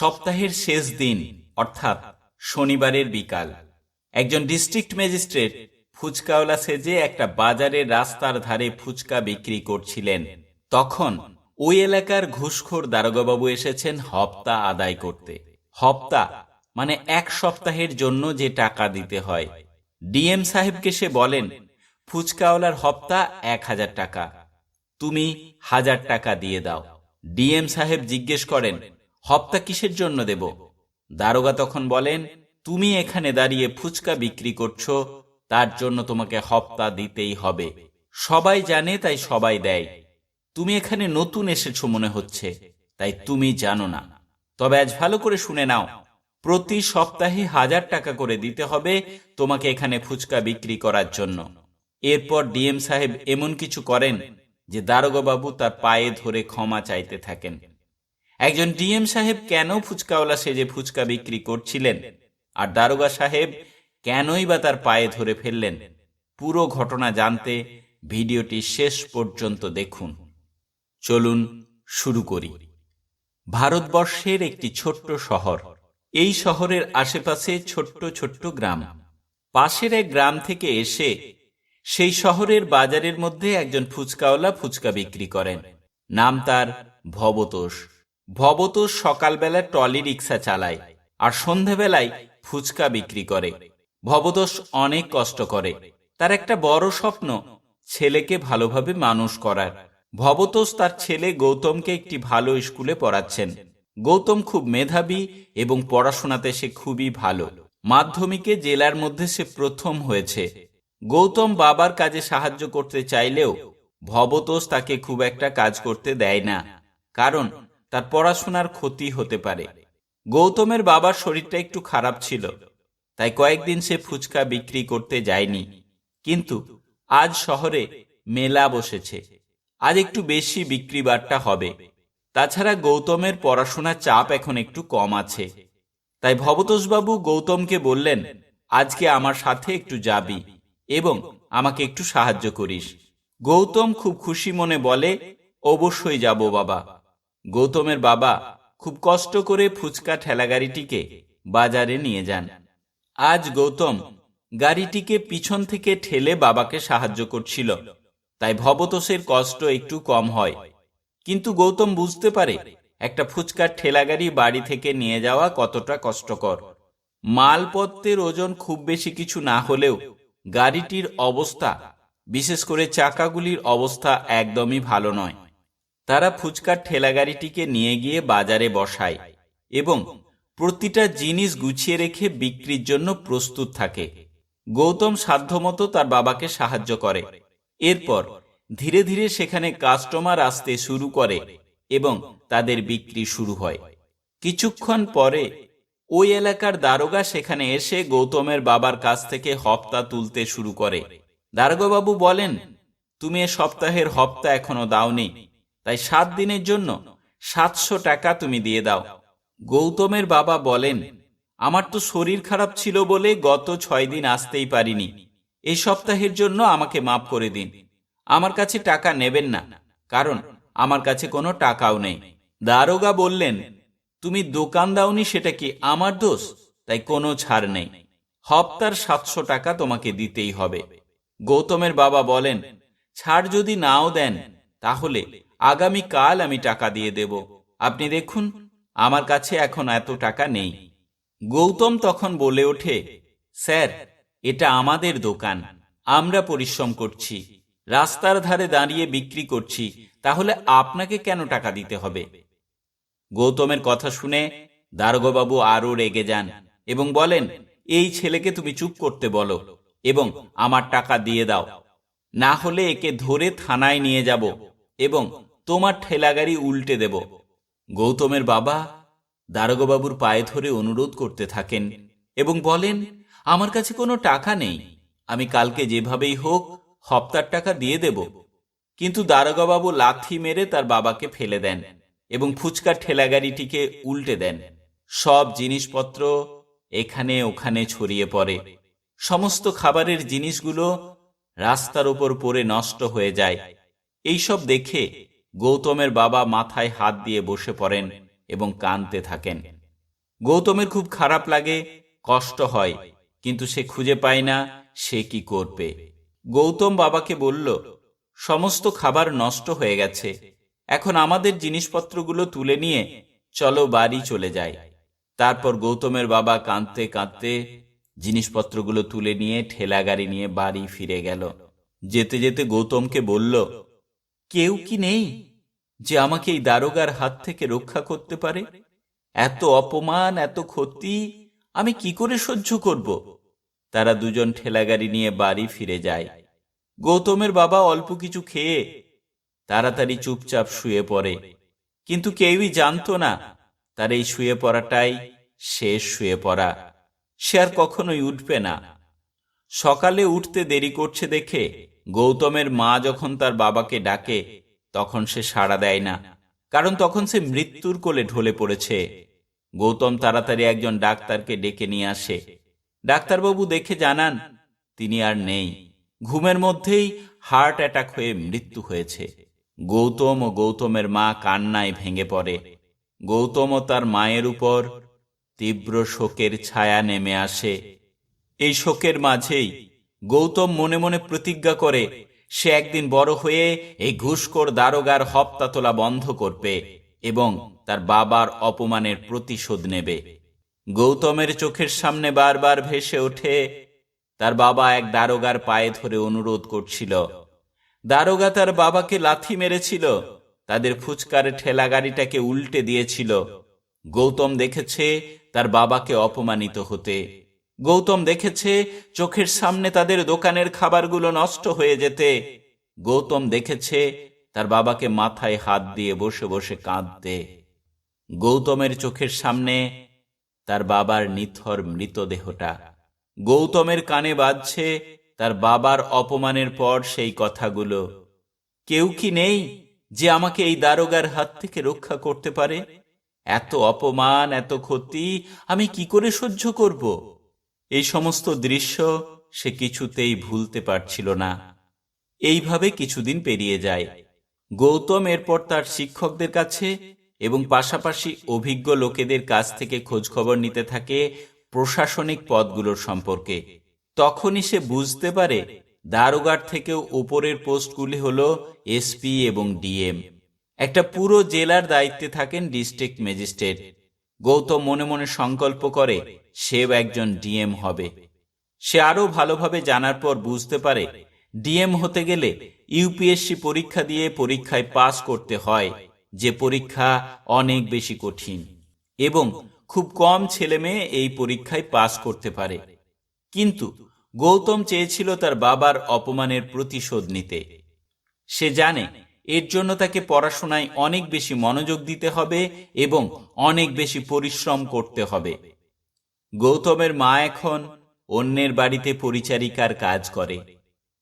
সপ্তাহের শেষ দিন, অর্থাৎ শনিবারের বিকাল। একজন ডিস্ট্রিক্ট ম্যাজিস্ট্রেট ফুচকাওয়ালা সেজে একটা বাজারের রাস্তার ধারে ফুচকা বিক্রি করছিলেন। তখন ওই এলাকার ঘুষখোর দারোগাবাবু এসেছেন হপ্তা আদায় করতে। হপ্তা মানে এক সপ্তাহের জন্য যে টাকা দিতে হয়। ডিএম সাহেবকে সে বলেন, ফুচকাওয়ালার হপ্তা এক হাজার টাকা। তুমি হাজার টাকা দিয়ে দাও। ডিএম সাহেব জিজ্ঞেস করেন হপ্তা কিসের জন্য দেব? দারোগা তখন বলেন, তুমি এখানে দাঁড়িয়ে ফুচকা বিক্রি করছ, তার জন্য তোমাকে হপ্তা দিতেই হবে। সবাই জানে, তাই সবাই দেয়। তুমি এখানে নতুন এসেছ মনে হচ্ছে, তাই তুমি জানো না। তবে আজ ভালো করে শুনে নাও, প্রতি সপ্তাহে হাজার টাকা করে দিতে হবে তোমাকে এখানে ফুচকা বিক্রি করার জন্য। এরপর ডিএম সাহেব এমন কিছু করেন যে দারোগাবাবু তার পায়ে ধরে ক্ষমা চাইতে থাকেন। একজন ডিএম সাহেব কেন ফুচকাওয়ালা সেজে ফুচকা বিক্রি করছিলেন? আর দারোগা সাহেব কেনই বা তার পায়ে ধরে ফেললেন? পুরো ঘটনা জানতে ভিডিওটি শেষ পর্যন্ত দেখুন। চলুন শুরু করি। ভারতবর্ষের একটি ছোট্ট শহর। এই শহরের আশেপাশে ছোট্ট ছোট্ট গ্রাম। পাশের এক গ্রাম থেকে এসে সেই শহরের বাজারের মধ্যে একজন ফুচকাওয়ালা ফুচকা বিক্রি করেন। নাম তার ভবতোষ। ভবতোষ সকালবেলা ট্রলি রিক্সা চালায় আর সন্ধেবেলায় ফুচকা বিক্রি করে। ভবতোষ অনেক কষ্ট করে। তার একটা বড় স্বপ্ন, ছেলেকে ভালোভাবে মানুষ করার। ভবতোষ তার ছেলে গৌতমকে একটি ভালো স্কুলে পড়াচ্ছেন। গৌতম খুব মেধাবী এবং পড়াশোনাতে সে খুবই ভালো। মাধ্যমিকে জেলার মধ্যে সে প্রথম হয়েছে। গৌতম বাবার কাজে সাহায্য করতে চাইলেও ভবতোষ তাকে খুব একটা কাজ করতে দেয় না। কারণ তার পড়াশোনার ক্ষতি হতে পারে। গৌতমের বাবার শরীরটা একটু খারাপ ছিল, তাই কয়েকদিন সে ফুচকা বিক্রি করতে যায়নি। কিন্তু আজ শহরে মেলা বসেছে। আজ একটু বেশি বিক্রি বাট্টা হবে। তাছাড়া গৌতমের পড়াশোনার চাপ এখন একটু কম আছে। তাই ভবতোষবাবু গৌতমকে বললেন, আজকে আমার সাথে একটু যাবি এবং আমাকে একটু সাহায্য করিস। গৌতম খুব খুশি মনে বলে, অবশ্যই যাব বাবা। গৌতমের বাবা খুব কষ্ট করে ফুচকা ঠেলাগাড়িটিকে বাজারে নিয়ে যান। আজ গৌতম গাড়িটিকে পিছন থেকে ঠেলে বাবাকে সাহায্য করছিল, তাই ভবতোষের কষ্ট একটু কম হয়। কিন্তু গৌতম বুঝতে পারে একটা ফুচকার ঠেলাগাড়ি বাড়ি থেকে নিয়ে যাওয়া কতটা কষ্টকর। মালপত্রের ওজন খুব বেশি কিছু না হলেও গাড়িটির অবস্থা, বিশেষ করে চাকাগুলির অবস্থা একদমই ভালো নয়। তারা ফুচকার ঠেলাগাড়িটিকে নিয়ে গিয়ে বাজারে বসায় এবং প্রতিটা জিনিস গুছিয়ে রেখে বিক্রির জন্য প্রস্তুত থাকে। গৌতম সাধ্যমতো তার বাবাকে সাহায্য করে। এরপর ধীরে ধীরে সেখানে কাস্টমার আসতে শুরু করে এবং তাদের বিক্রি শুরু হয়। কিছুক্ষণ পরে ওই এলাকার দারোগা সেখানে এসে গৌতমের বাবার কাছ থেকে হপ্তা তুলতে শুরু করে। দারোগাবাবু বলেন, তুমি এ সপ্তাহের হপ্তা এখনও দাওনি। তাই সাত দিনের জন্য সাতশো টাকা তুমি দিয়ে দাও। গৌতমের বাবা বলেন, আমার তো শরীর খারাপ ছিল বলে গত ছয় দিন আসতেই পারিনি। এই সপ্তাহের জন্য আমাকে মাফ করে দিন। আমার কাছে টাকা নেবেন না, কারণ আমার কাছে কোনো টাকাও নেই। দারোগা বললেন, তুমি দোকান দাওনি সেটা কি আমার দোষ? তাই কোনো ছাড় নেই। হপ্তার সাতশো টাকা তোমাকে দিতেই হবে। গৌতমের বাবা বলেন, ছাড় যদি নাও দেন, তাহলে আগামী কাল আমি টাকা দিয়ে দেব। আপনি দেখুন, আমার কাছে এখন এত টাকা নেই। গৌতম তখন বলে ওঠে, স্যার, এটা আমাদের দোকান। আমরা পরিশ্রম করছি। রাস্তার ধারে দাঁড়িয়ে বিক্রি করছি। তাহলে আপনাকে কেন টাকা দিতে হবে? গৌতমের কথা শুনে দারোগাবাবু আরও রেগে যান এবং বলেন, এই ছেলেকে তুমি চুপ করতে বলো এবং আমার টাকা দিয়ে দাও। না হলে একে ধরে থানায় নিয়ে যাব এবং তোমার ঠেলাগাড়ি উল্টে দেব। গৌতমের বাবা দারোগাবাবুর পায়ে ধরে অনুরোধ করতে থাকেন এবং বলেন, আমার কাছে কোনো টাকা নেই। আমি কালকে যেভাবেই হোক হপ্তার টাকা দিয়ে দেব। কিন্তু দারোগাবাবু লাথি মেরে তার বাবাকে ফেলে দেন এবং ফুচকার ঠেলাগাড়িটিকে উল্টে দেন। সব জিনিসপত্র এখানে ওখানে ছড়িয়ে পড়ে। সমস্ত খাবারের জিনিসগুলো রাস্তার ওপর পড়ে নষ্ট হয়ে যায়। এইসব দেখে গৌতমের বাবা মাথায় হাত দিয়ে বসে পড়েন এবং কাঁদতে থাকেন। গৌতমের খুব খারাপ লাগে, কষ্ট হয়, কিন্তু সে খুঁজে পায় না সে কি করবে। গৌতম বাবাকে বলল, সমস্ত খাবার নষ্ট হয়ে গেছে। এখন আমাদের জিনিসপত্রগুলো তুলে নিয়ে চলো বাড়ি চলে যাই। তারপর গৌতমের বাবা কাঁদতে কাঁদতে জিনিসপত্রগুলো তুলে নিয়ে ঠেলা গাড়ি নিয়ে বাড়ি ফিরে গেল। যেতে যেতে গৌতমকে বলল কেউ কি নেই যে আমাকে এই দারোগার হাত থেকে রক্ষা করতে পারে? এত অপমান, এত ক্ষতি, আমি কি করে সহ্য করব? তারা দুজন ঠেলাগাড়ি নিয়ে বাড়ি ফিরে যায়। গৌতমের বাবা অল্প কিছু খেয়ে তাড়াতাড়ি চুপচাপ শুয়ে পড়ে। কিন্তু কেউই জানতো না তার এই শুয়ে পড়াটাই শেষ শুয়ে পড়া। সে আর কখনোই উঠবে না। সকালে উঠতে দেরি করছে দেখে গৌতমের মা যখন তার বাবাকে ডাকে, তখন সে সাড়া দেয় না, কারণ তখন সে মৃত্যুর কোলে ঢলে পড়েছে। গৌতম তাড়াতাড়ি একজন ডাক্তারকে ডেকে নিয়ে আসে। ডাক্তারবাবু দেখে জানান, তিনি আর নেই। ঘুমের মধ্যেই হার্ট অ্যাটাক হয়ে মৃত্যু হয়েছে। গৌতম ও গৌতমের মা কান্নায় ভেঙে পড়ে। গৌতম ও তার মায়ের উপর তীব্র শোকের ছায়া নেমে আসে। এই শোকের মাঝেই গৌতম মনে মনে প্রতিজ্ঞা করে, সে একদিন বড় হয়ে এই ঘুষখোর দারোগার হপ্তা তোলা বন্ধ করবে এবং তার বাবার অপমানের প্রতিশোধ নেবে। গৌতমের চোখের সামনে বারবার ভেসে ওঠে, তার বাবা এক দারোগার পায়ে ধরে অনুরোধ করছিল। দারোগা তার বাবাকে লাথি মেরেছিল, তাদের ফুচকার ঠেলা গাড়িটাকে উল্টে দিয়েছিল। গৌতম দেখেছে তার বাবাকে অপমানিত হতে। গৌতম দেখেছে চোখের সামনে তাদের দোকানের খাবারগুলো নষ্ট হয়ে যেতে। গৌতম দেখেছে তার বাবাকে মাথায় হাত দিয়ে বসে বসে কাঁদতে। গৌতমের চোখের সামনে তার বাবার নিথর মৃতদেহটা। গৌতমের কানে বাজছে তার বাবার অপমানের পর সেই কথাগুলো। কেউ কি নেই যে আমাকে এই দারোগার হাত থেকে রক্ষা করতে পারে? এত অপমান, এত ক্ষতি আমি কি করে সহ্য করব? এই সমস্ত দৃশ্য সে কিছুতেই ভুলতে পারছিল না। এইভাবে কিছুদিন পেরিয়ে যায়। গৌতম এরপর তার শিক্ষকদের কাছে এবং পাশাপাশি অভিজ্ঞ লোকেদের কাছ থেকে খোঁজখবর নিতে থাকে প্রশাসনিক পদগুলোর সম্পর্কে। তখনই সে বুঝতে পারে দারোগার থেকেও উপরের পোস্টগুলি হল এসপি এবং ডিএম। একটা পুরো জেলার দায়িত্বে থাকেন ডিস্ট্রিক্ট ম্যাজিস্ট্রেট। গৌতম মনে মনে সংকল্প করে সেও একজন ডিএম হবে। সে আরও ভালোভাবে জানার পর বুঝতে পারে, ডিএম হতে গেলে ইউপিএসসি পরীক্ষা দিয়ে পরীক্ষায় পাস করতে হয়, যে পরীক্ষা অনেক বেশি কঠিন এবং খুব কম ছেলে মেয়ে এই পরীক্ষায় পাস করতে পারে। কিন্তু গৌতম চেয়েছিল তার বাবার অপমানের প্রতিশোধ নিতে। সে জানে এর জন্য তাকে পড়াশোনায় অনেক বেশি মনোযোগ দিতে হবে এবং অনেক বেশি পরিশ্রম করতে হবে। গৌতমের মা এখন অন্যের বাড়িতে পরিচারিকার কাজ করে।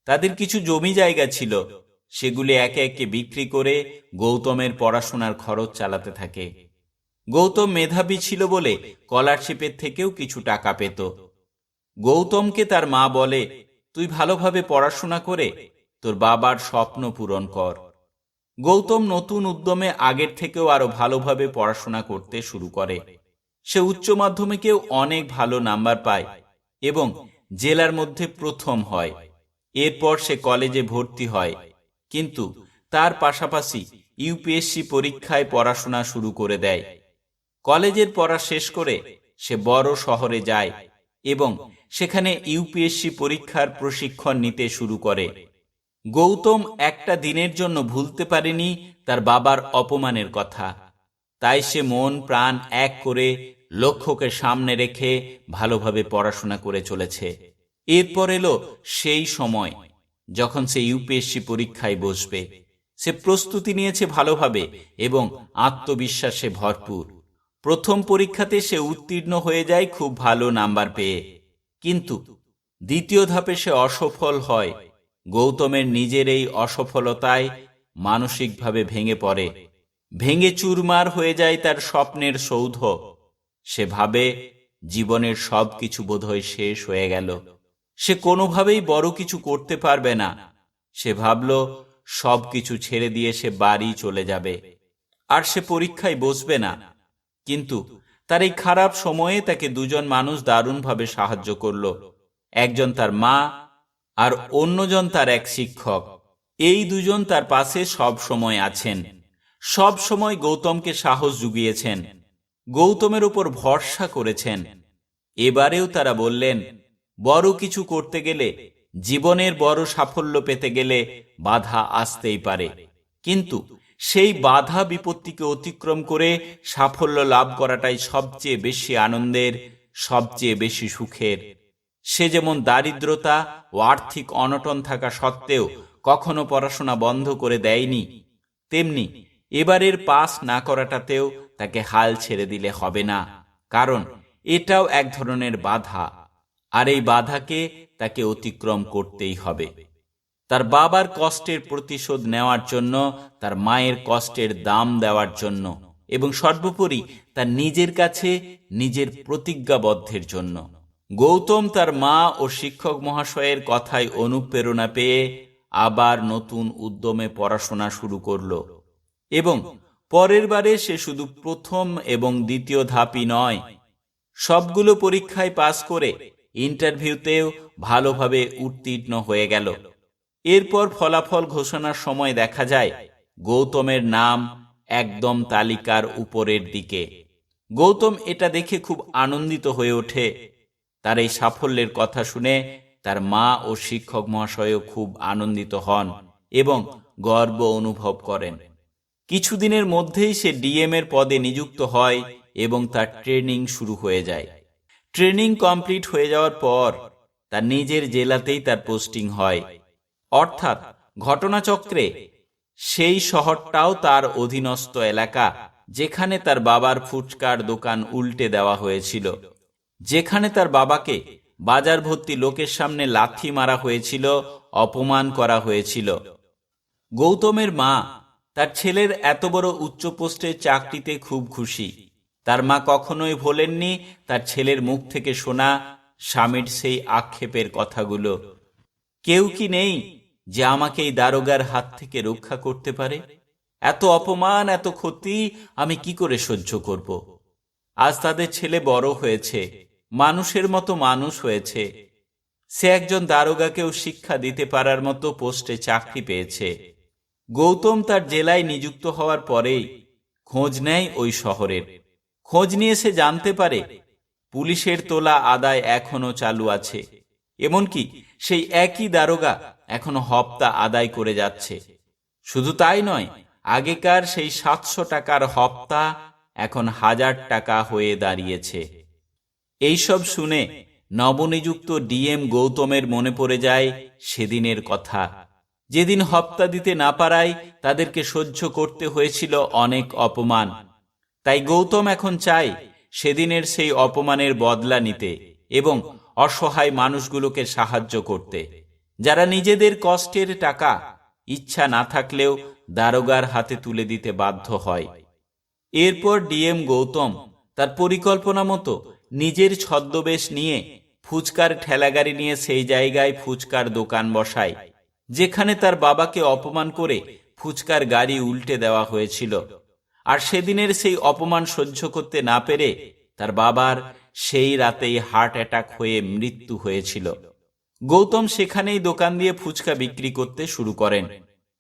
তাদের কিছু জমি জায়গা ছিল, সেগুলি একে একে বিক্রি করে গৌতমের পড়াশোনার খরচ চালাতে থাকে। গৌতম মেধাবী ছিল বলে স্কলারশিপের থেকেও কিছু টাকা পেত। গৌতমকে তার মা বলে, তুই ভালোভাবে পড়াশোনা করে তোর বাবার স্বপ্ন পূরণ কর। গৌতম নতুন উদ্যমে আগের থেকেও আরও ভালোভাবে পড়াশোনা করতে শুরু করে। সে উচ্চ মাধ্যমিকেও অনেক ভালো নাম্বার পায় এবং জেলার মধ্যে প্রথম হয়। এরপর সে কলেজে ভর্তি হয়। কিন্তু তার পাশাপাশি ইউপিএসসি পরীক্ষায় পড়াশোনা শুরু করে দেয়। কলেজের পড়া শেষ করে সে বড় শহরে যায় এবং সেখানে ইউপিএসসি পরীক্ষার প্রশিক্ষণ নিতে শুরু করে। গৌতম একটা দিনের জন্য ভুলতে পারেনি তার বাবার অপমানের কথা। তাই সে মন প্রাণ এক করে লক্ষ্যকে সামনে রেখে ভালোভাবে পড়াশোনা করে চলেছে। এরপর এলো সেই সময় যখন সে ইউপিএসসি পরীক্ষায় বসবে। সে প্রস্তুতি নিয়েছে ভালোভাবে এবং আত্মবিশ্বাসে ভরপুর। প্রথম পরীক্ষাতে সে উত্তীর্ণ হয়ে যায় খুব ভালো নাম্বার পেয়ে। কিন্তু দ্বিতীয় ধাপে সে অসফল হয়। গৌতমের নিজের এই অসফলতায় মানসিকভাবে ভেঙে পড়ে। ভেঙে চুরমার হয়ে যায় তার স্বপ্নের সৌধ। সে ভাবে জীবনের সব কিছু বোধহয় শেষ হয়ে গেল। সে কোনোভাবেই বড় কিছু করতে পারবে না। সে ভাবল সব কিছু ছেড়ে দিয়ে সে বাড়ি চলে যাবে। আর সে পরীক্ষায় বসবে না। কিন্তু তার এই খারাপ সময়ে তাকে দুজন মানুষ দারুণভাবে সাহায্য করল। একজন তার মা আর অন্যজন তার এক শিক্ষক। এই দুজন তার পাশে সব সময় আছেন। সব সময় গৌতমকে সাহস জুগিয়েছেন। গৌতমের উপর ভরসা করেছেন। এবারেও তারা বললেন, বড় কিছু করতে গেলে, জীবনের বড় সাফল্য পেতে গেলে বাধা আসতেই পারে। কিন্তু সেই বাধা বিপত্তিকে অতিক্রম করে সাফল্য লাভ করাটাই সবচেয়ে বেশি আনন্দের, সবচেয়ে বেশি সুখের। সে যেমন দারিদ্রতা ও আর্থিক অনটন থাকা সত্ত্বেও কখনো পড়াশোনা বন্ধ করে দেয়নি, তেমনি এবারের পাস না করাটাতেও তাকে হাল ছেড়ে দিলে হবে না। কারণ এটাও এক ধরনের বাধা, আর এই বাধাকে তাকে অতিক্রম করতেই হবে। তার বাবার কষ্টের প্রতিশোধ নেওয়ার জন্য, তার মায়ের কষ্টের দাম দেওয়ার জন্য, এবং সর্বোপরি তার নিজের কাছে নিজের প্রতিজ্ঞাবদ্ধের জন্য। গৌতম তার মা ও শিক্ষক মহাশয়ের কথায় অনুপ্রেরণা পেয়ে আবার নতুন উদ্যমে পড়াশোনা শুরু করল, এবং পরের বারে সে শুধু প্রথম এবং দ্বিতীয় ধাপই নয়। সবগুলো পরীক্ষায় পাশ করে ইন্টারভিউতেও ভালোভাবে উত্তীর্ণ হয়ে গেল। এরপর ফলাফল ঘোষণার সময় দেখা যায়, গৌতমের নাম একদম তালিকার উপরের দিকে। গৌতম এটা দেখে খুব আনন্দিত হয়ে ওঠে। তার এই সাফল্যের কথা শুনে তার মা ও শিক্ষক মহাশয়ও খুব আনন্দিত হন এবং গর্ব অনুভব করেন। কিছুদিনের মধ্যেই সে ডিএম এর পদে নিযুক্ত হয় এবং তার ট্রেনিং শুরু হয়ে যায়। ট্রেনিং কমপ্লিট হয়ে যাওয়ার পর তার নিজের জেলাতেই তার পোস্টিং হয়। অর্থাৎ ঘটনাচক্রে সেই শহরটাও তার অধীনস্থ এলাকা, যেখানে তার বাবার ফুচকার দোকান উল্টে দেওয়া হয়েছিল। যেখানে তার বাবাকে বাজার ভর্তি লোকের সামনে লাথি মারা হয়েছিল, অপমান করা হয়েছিল। গৌতমের মা তার ছেলের এত বড় উচ্চ পোস্টে চাকরিতে খুব খুশি। তার মা কখনোই ভোলেননি, তার ছেলের মুখ থেকে শোনা স্বামীর সেই আক্ষেপের কথাগুলো। কেউ কি নেই যে আমাকে এই দারোগার হাত থেকে রক্ষা করতে পারে? এত অপমান, এত ক্ষতি আমি কি করে সহ্য করব? আজ তাদের ছেলে বড় হয়েছে, মানুষের মতো মানুষ হয়েছে। সে একজন দারোগাকেও শিক্ষা দিতে পারার মতো পোস্টে চাকরি পেয়েছে। গৌতম তার জেলায় নিযুক্ত হওয়ার পরেই খোঁজ নেয় ওই শহরের। খোঁজ নিয়ে সে জানতে পারে, পুলিশের তোলা আদায় এখনও চালু আছে। এমনকি সেই একই দারোগা এখনও হপ্তা আদায় করে যাচ্ছে। শুধু তাই নয়, আগেকার সেই সাতশো টাকার হপ্তা এখন হাজার টাকা হয়ে দাঁড়িয়েছে। এইসব শুনে নবনিযুক্ত ডিএম গৌতমের মনে পড়ে যায় সেদিনের কথা। যেদিন হপ্তা দিতে না পারায় তাদেরকে সহ্য করতে হয়েছিল অনেক অপমান। তাই গৌতম এখন চায় সেদিনের সেই অপমানের বদলা নিতে এবং অসহায় মানুষগুলোকে সাহায্য করতে। যারা নিজেদের কষ্টের টাকা, ইচ্ছা না থাকলেও দারোগার হাতে তুলে দিতে বাধ্য হয়। এরপর ডিএম গৌতম তার পরিকল্পনা মতো নিজের ছদ্মবেশ নিয়ে ফুচকার ঠেলাগাড়ি নিয়ে সেই জায়গায় ফুচকার দোকান বসায়। যেখানে তার বাবাকে অপমান করে ফুচকার গাড়ি উল্টে দেওয়া হয়েছিল। আর সেদিনের সেই অপমান সহ্য করতে না পেরে তার বাবার সেই রাতেই হার্ট অ্যাটাক হয়ে মৃত্যু হয়েছিল। গৌতম সেখানেই দোকান দিয়ে ফুচকা বিক্রি করতে শুরু করেন।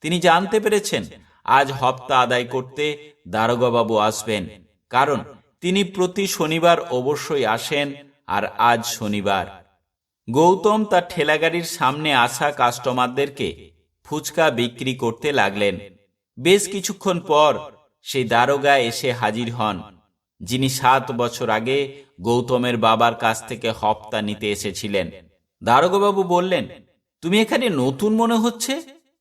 তিনি জানতে পেরেছেন, আজ হপ্তা আদায় করতে দারোগাবাবু আসবেন, কারণ তিনি প্রতি শনিবার অবশ্যই আসেন আর আজ শনিবার। গৌতম তার ঠেলাগাড়ির সামনে আসা কাস্টমারদেরকে ফুচকা বিক্রি করতে লাগলেন। বেশ কিছুক্ষণ পর সেই দারোগা এসে হাজির হন, যিনি সাত বছর আগে গৌতমের বাবার কাছ থেকে হপ্তা নিতে এসেছিলেন। দারোগাবাবু বললেন, তুমি এখানে নতুন মনে হচ্ছে?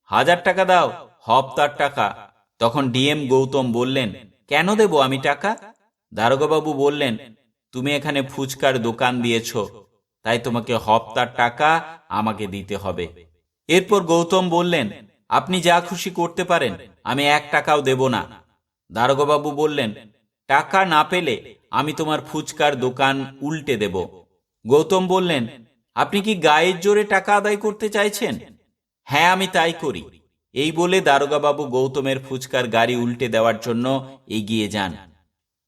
হাজার টাকা দাও, হপ্তার টাকা। তখন ডিএম গৌতম বললেন, কেন দেব আমি টাকা? দারোগাবাবু বললেন, তুমি এখানে ফুচকার দোকান দিয়েছ তাই তোমাকে হপ্তার টাকা আমাকে দিতে হবে। এরপর গৌতম বললেন, আপনি যা খুশি করতে পারেন, আমি এক টাকাও দেব না। দারোগাবাবু বললেন, টাকা না পেলে আমি তোমার ফুচকার দোকান উল্টে দেব। গৌতম বললেন, আপনি কি গায়ের জোরে টাকা আদায় করতে চাইছেন? হ্যাঁ আমি তাই করি। এই বলে দারোগাবাবু গৌতমের ফুচকার গাড়ি উল্টে দেওয়ার জন্য এগিয়ে যান।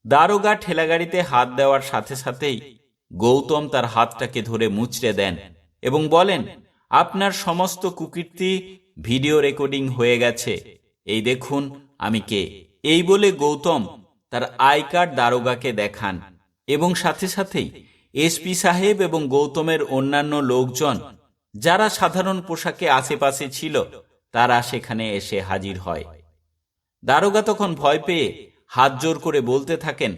দারোগা ঠেলাগাড়িতে হাত দেওয়ার সাথে সাথেই গৌতম তার হাতটাকে ধরে মুচড়ে দেন এবং বলেন, আপনার সমস্ত কুকীর্তি ভিডিও রেকর্ডিং হয়ে গেছে। এই দেখুন আমি কে। এই বলে গৌতম তার আই কার্ড দারোগাকে দেখান এবং সাথে সাথেই এসপি সাহেব এবং গৌতমের অন্যান্য লোকজন, যারা সাধারণ পোশাকে আশেপাশে ছিল, তারা সেখানে এসে হাজির হয়। দারোগা তখন ভয় পেয়ে হাত জোর করে বলতে থাকেন,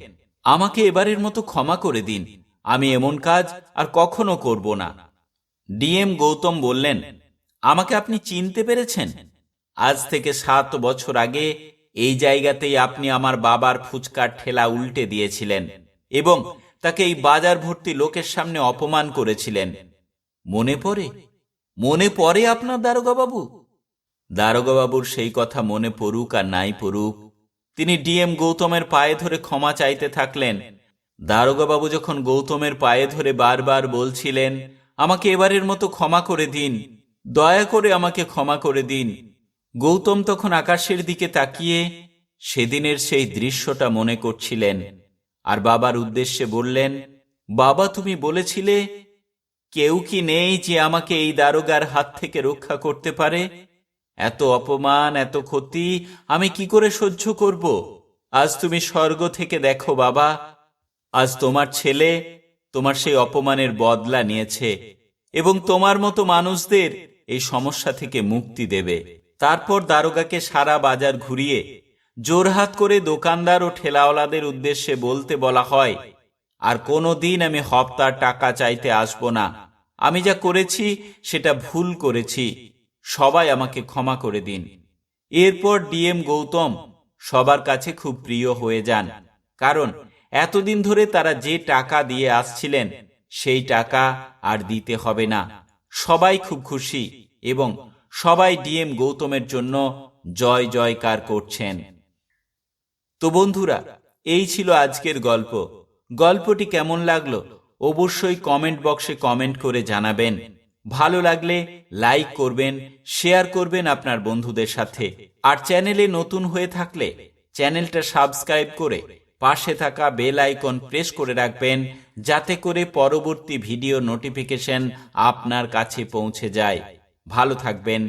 আমাকে এবারের মতো ক্ষমা করে দিন। আমি এমন কাজ আর কখনো করব না। ডিএম গৌতম বললেন, আমাকে আপনি চিনতে পেরেছেন? আজ থেকে সাত বছর আগে এই জায়গাতেই আপনি আমার বাবার ফুচকার ঠেলা উল্টে দিয়েছিলেন এবং তাকে এই বাজার ভর্তি লোকের সামনে অপমান করেছিলেন। মনে পড়ে? মনে পড়ে আপনার দারোগা বাবু দারোগাবাবুর সেই কথা মনে পড়ুক আর নাই পড়ুক, তিনি ডিএম গৌতমের পায়ে ধরে ক্ষমা চাইতে থাকলেন দারোগাবাবু যখন গৌতমের পায়ে ধরে বারবার বলছিলেন, আমাকে এবারের মতো ক্ষমা করে দিন, দয়া করে আমাকে ক্ষমা করে দিন। গৌতম তখন আকাশের দিকে তাকিয়ে সেদিনের সেই দৃশ্যটা মনে করছিলেন আর বাবার উদ্দেশ্যে বললেন, বাবা, তুমি বলেছিলে, কেউ কি নেই যে আমাকে এই দারোগার হাত থেকে রক্ষা করতে পারে? এত অপমান, এত ক্ষতি, আমি কি করে সহ্য করব? আজ তুমি স্বর্গ থেকে দেখো বাবা আজ তোমার ছেলে তোমার সেই অপমানের বদলা নিয়েছে এবং তোমার মতো মানুষদের এই সমস্যা থেকে মুক্তি দেবে। তারপর দারোগাকে সারা বাজার ঘুরিয়ে জোরহাত করে দোকানদার ও ঠেলাওয়ালাদের উদ্দেশ্যে বলতে বলা হয়, আর কোনো দিন আমি হপ্তার টাকা চাইতে আসব না। আমি যা করেছি সেটা ভুল করেছি। সবাই আমাকে ক্ষমা করে দিন। এরপর ডিএম গৌতম সবার কাছে খুব প্রিয় হয়ে যান, কারণ এতদিন ধরে তারা যে টাকা দিয়ে আসছিলেন, সেই টাকা আর দিতে হবে না। সবাই খুব খুশি এবং সবাই ডিএম গৌতমের জন্য জয় জয়কার করছেন। তো বন্ধুরা, এই ছিল আজকের গল্প। গল্পটি কেমন লাগল অবশ্যই কমেন্ট বক্সে কমেন্ট করে জানাবেন। ভালো লাগলে লাইক করবেন, শেয়ার করবেন আপনার বন্ধুদের সাথে। আর চ্যানেলে নতুন হয়ে থাকলে চ্যানেলটা সাবস্ক্রাইব করে পাশে থাকা বেল আইকন প্রেস করে রাখবেন যাতে করে পরবর্তী ভিডিও নোটিফিকেশন আপনার কাছে পৌঁছে যায়। ভালো থাকবেন,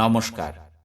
নমস্কার।